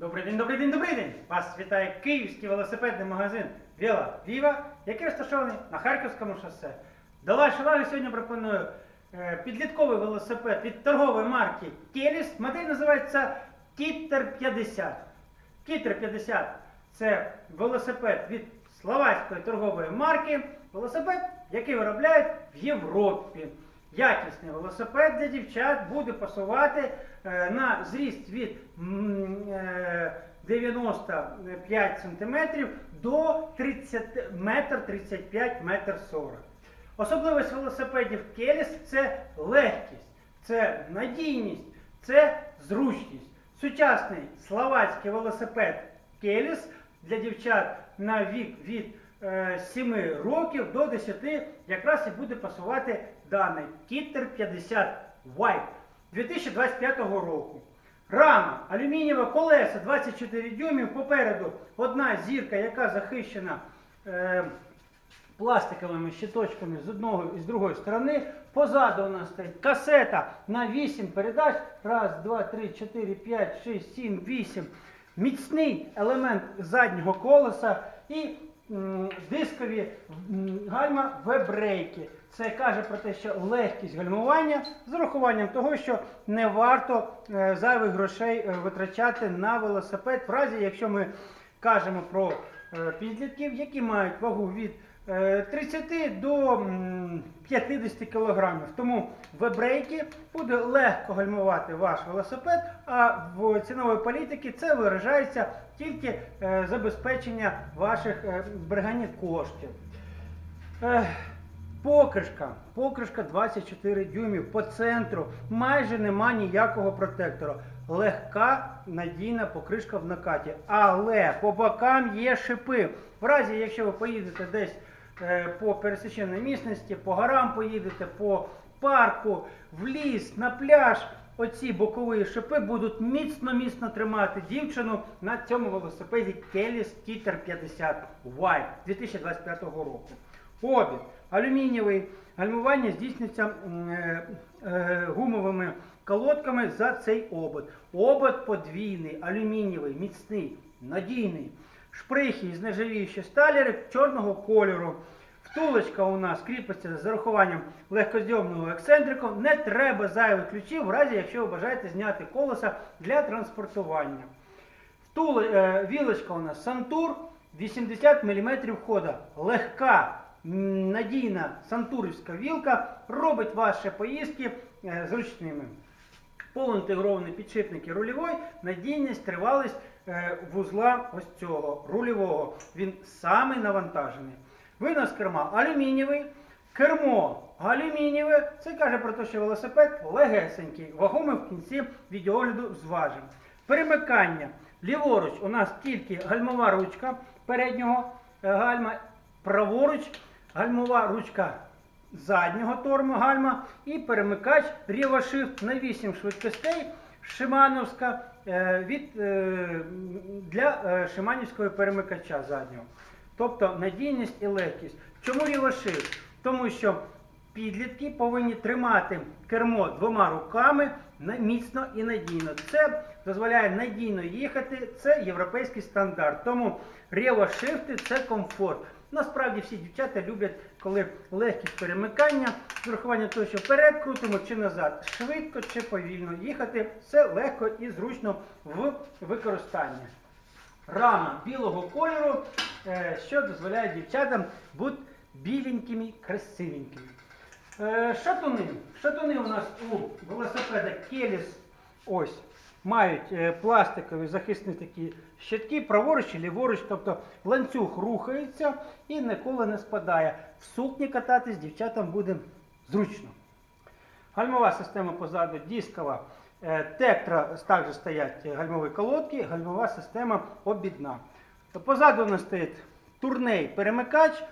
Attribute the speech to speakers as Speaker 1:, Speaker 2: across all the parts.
Speaker 1: Добрий день, добрий день, добрий день! Вас вітає київський велосипедний магазин Віла Віва, який розташований на Харківському шосе. До вашої уваги сьогодні пропоную е, підлітковий велосипед від торгової марки Келіс. Модель називається Кіттер 50. Кіттер 50 це велосипед від словацької торгової марки. Велосипед, який виробляють в Європі. Якісний велосипед для дівчат буде пасувати е, на зріст від е, 95 см до 30 метр 35 метр 40. Особливість велосипедів Келіс це легкість, це надійність, це зручність. Сучасний словацький велосипед Келіс для дівчат на вік від е, 7 років до 10 якраз і буде пасувати даний Кіттер 50 White 2025 року. Рама, алюмінієва колеса 24 дюймів, попереду одна зірка, яка захищена е, пластиковими щиточками з одного і з другої сторони. Позаду у нас стоїть касета на 8 передач. Раз, два, три, чотири, п'ять, шість, сім, вісім. Міцний елемент заднього колеса і дискові гальма вебрейки. Це каже про те, що легкість гальмування з урахуванням того, що не варто е, зайвих грошей е, витрачати на велосипед, в разі, якщо ми кажемо про е, підлітків, які мають вагу від 30 до 50 кг. Тому вебрейки буде легко гальмувати ваш велосипед, а в ціновій політиці це виражається тільки е, забезпечення ваших е, зберігання коштів. Покришка, покришка 24 дюймів по центру, майже нема ніякого протектора. Легка надійна покришка в накаті. Але по бокам є шипи. В разі, якщо ви поїдете десь е, по пересеченій місності, по горам поїдете, по парку, в ліс, на пляж, оці бокові шипи будуть міцно-міцно тримати дівчину на цьому велосипеді Kelly's Kitter 50 White 2025 року. Обід алюмінієвий, гальмування здійснюється е, е, гумовими колодками за цей обод. Обод подвійний, алюмінієвий, міцний, надійний. Шприхи із нержавіючої сталі чорного кольору. Втулочка у нас кріпиться з зарахуванням легкозйомного ексцентрику. Не треба зайвих ключів, в разі, якщо ви бажаєте зняти колеса для транспортування. Втул, е, вілочка у нас Сантур 80 мм хода. Легка, надійна сантурівська вілка робить ваші поїздки е, зручними. Полуінтегровані підшипники рульової, надійність, тривалість вузла ось цього рульового. Він самий навантажений. Винос керма алюмінієвий. Кермо алюмінієве. Це каже про те, що велосипед легесенький. Вагомий в кінці відеогляду зважимо. Перемикання. Ліворуч у нас тільки гальмова ручка переднього е, гальма, праворуч гальмова ручка заднього торму гальма і перемикач Shift на 8 швидкостей Шимановська е, від, е, для е, шиманівського перемикача заднього. Тобто надійність і легкість. Чому Shift? Тому що підлітки повинні тримати кермо двома руками міцно і надійно. Це дозволяє надійно їхати, це європейський стандарт. Тому ревошифти це комфорт. Насправді всі дівчата люблять, коли легкість перемикання, з урахуванням того, що вперед крутимо чи назад, швидко чи повільно їхати, все легко і зручно в використанні. Рама білого кольору, е, що дозволяє дівчатам бути біленькими, красивенькими. Е, Шатуни. Шатуни у нас у велосипеда Келіс ось мають е, пластикові захисні такі щитки, праворуч і ліворуч, тобто ланцюг рухається і ніколи не спадає. В сукні кататись дівчатам буде зручно. Гальмова система позаду дискова. Е, Тектра також стоять гальмові колодки, гальмова система обідна. Позаду у нас стоїть турней перемикач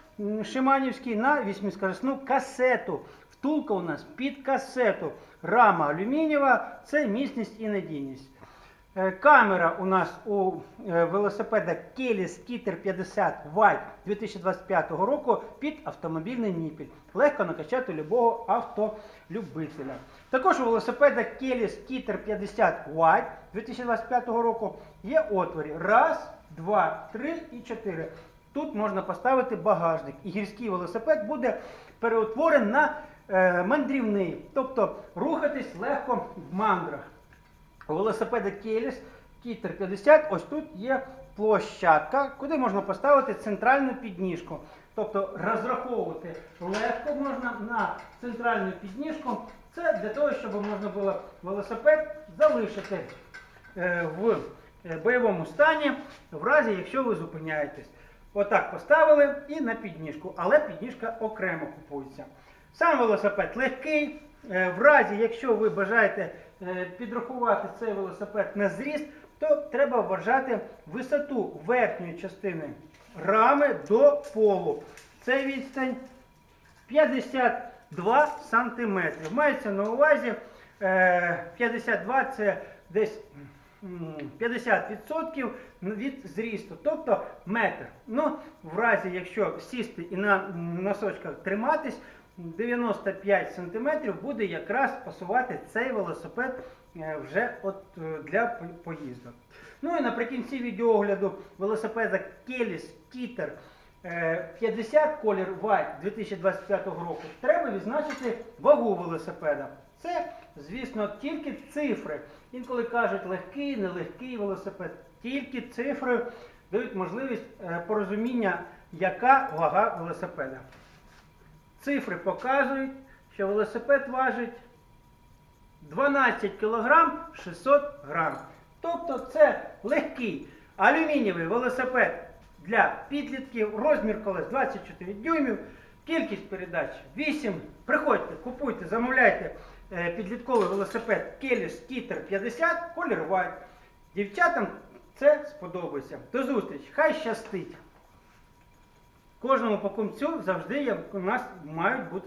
Speaker 1: Шиманівський на 8-скоростну касету. Втулка у нас під касету. Рама алюмінієва, це міцність і надійність. Е, Камера у нас у е, велосипеда Kelly Skitter 50 White 2025 року під автомобільний ніпіль. Легко накачати любого автолюбителя. Також у велосипеда Kelly Skitter 50 White 2025 року є отворі. Раз, два, три і чотири. Тут можна поставити багажник, і гірський велосипед буде переутворений на мандрівний, тобто рухатись легко в мандрах. У велосипеда Келіс Кітер 50, ось тут є площадка, куди можна поставити центральну підніжку. Тобто розраховувати легко можна на центральну підніжку. Це для того, щоб можна було велосипед залишити е, в е, бойовому стані, в разі, якщо ви зупиняєтесь. Отак поставили і на підніжку, але підніжка окремо купується. Сам велосипед легкий. Е, В разі, якщо ви бажаєте е, підрахувати цей велосипед на зріст, то треба вважати висоту верхньої частини рами до полу. Це відстань 52 сантиметри. Мається на увазі е, 52 це десь 50% від зрісту, тобто метр. Ну, в разі, якщо сісти і на носочках триматись, 95 см буде якраз пасувати цей велосипед е, вже от е, для по- поїздок. Ну і наприкінці відеогляду велосипеда Skitter е, 50 колір White 2025 року треба відзначити вагу велосипеда. Це, звісно, тільки цифри. Інколи кажуть легкий, нелегкий велосипед. Тільки цифри дають можливість е, порозуміння, яка вага велосипеда. Цифри показують, що велосипед важить 12 кг 600 грам. Тобто це легкий алюмінієвий велосипед для підлітків, розмір колес 24 дюймів, кількість передач 8. Приходьте, купуйте, замовляйте е, підлітковий велосипед Kelly Skitter 50, колір white. Дівчатам це сподобається. До зустрічі! Хай щастить! Кожному покупцю завжди є, у нас мають бути